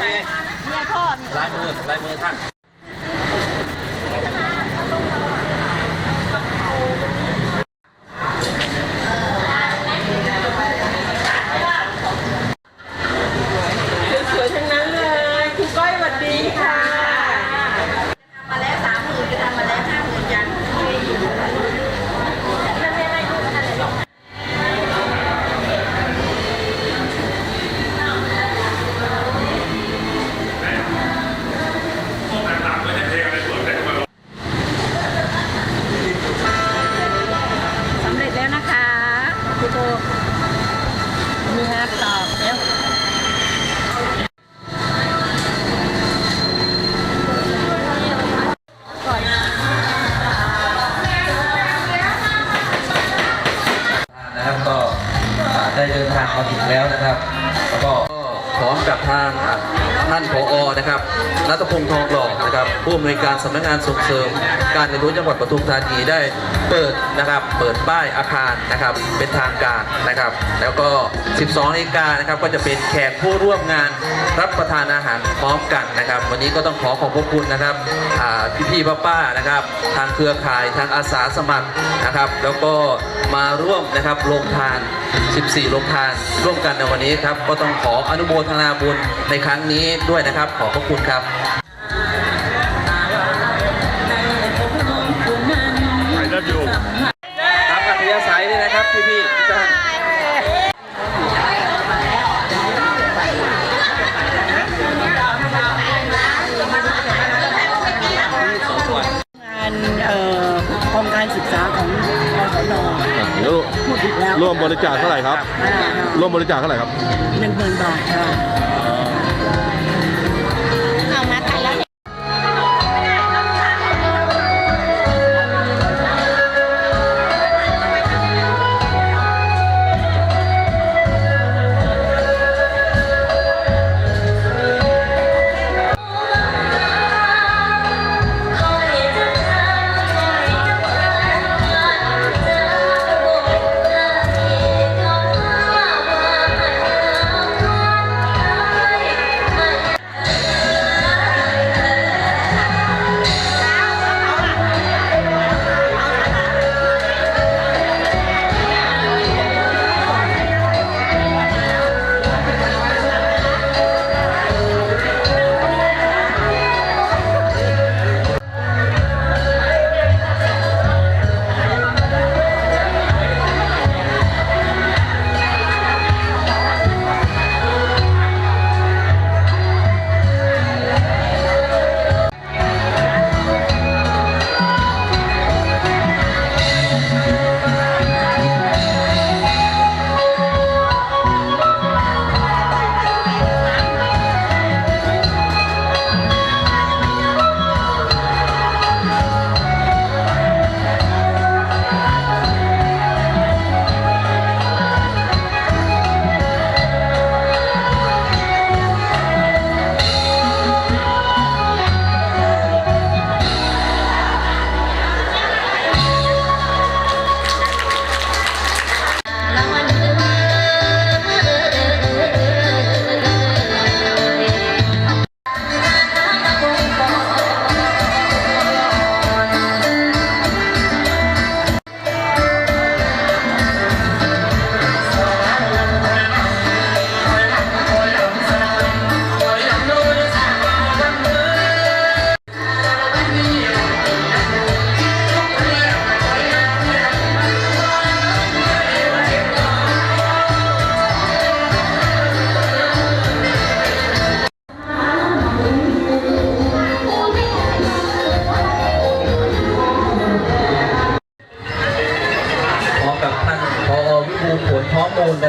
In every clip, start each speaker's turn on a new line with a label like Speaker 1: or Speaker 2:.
Speaker 1: เนี่ยพ่อเนี่ย
Speaker 2: ลายมือลายมือท่าน
Speaker 1: พ
Speaker 2: ร้อมกับทางอ ท่านผอนะครับรัตพงษ์ทองหล่อนะครับผู้อำนวยการสำนักงานส่งเสริม การเรียนรู้จังหวัดปทุมธานีได้เปิดนะครับเปิดป้ายอาคารนะครับเป็นทางการนะครับ แล้วก็ 12นาฬิกานะครับก็จะเป็นแขกผู้ร่วมงานรับประทานอาหารพร้อมกันนะครับ วันนี้ก็ต้องขอขอบพระคุณนะครับอ่พี่ๆป้าๆนะครับ ทางเครือข่ายทางอาสาสมัครนะครับ แล้วก็มาร่วมนะครับโรงทาน 14โรงทาน ร่วมกันในวันนี้ครับก็ต้องขออนุโมทนาบุญในครั้งนี้ด้วยนะครับ ขอบพระคุณครับตามอัธยาศัยเลยนะครับพี่ๆทุกท่าน
Speaker 3: งานเอ่อโครงการศึกษาของกศน
Speaker 4: แล้ว
Speaker 3: พูดผิดแล้ว
Speaker 4: ร่วมบริจาคเท่าไหร่ครับ ร่วมบริจาคเท่าไหร่ครับ
Speaker 3: หนึ่งหมื่นบาทค่ะ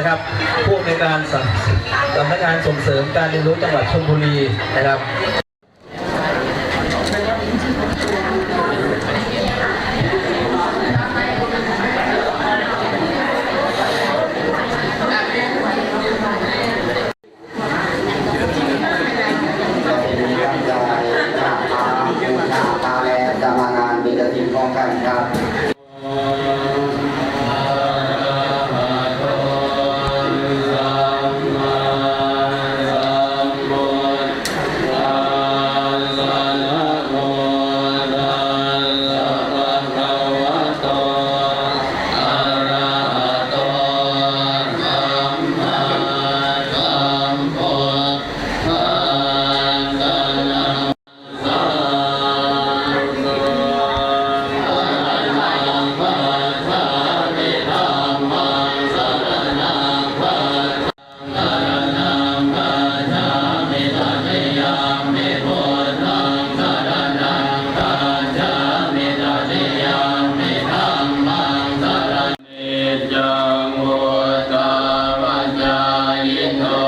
Speaker 1: นะ
Speaker 2: ครับผู้ในการสำนักงานส่งเสริมการเรียนรู้จังหวัดชลบุรีนะครับ Hare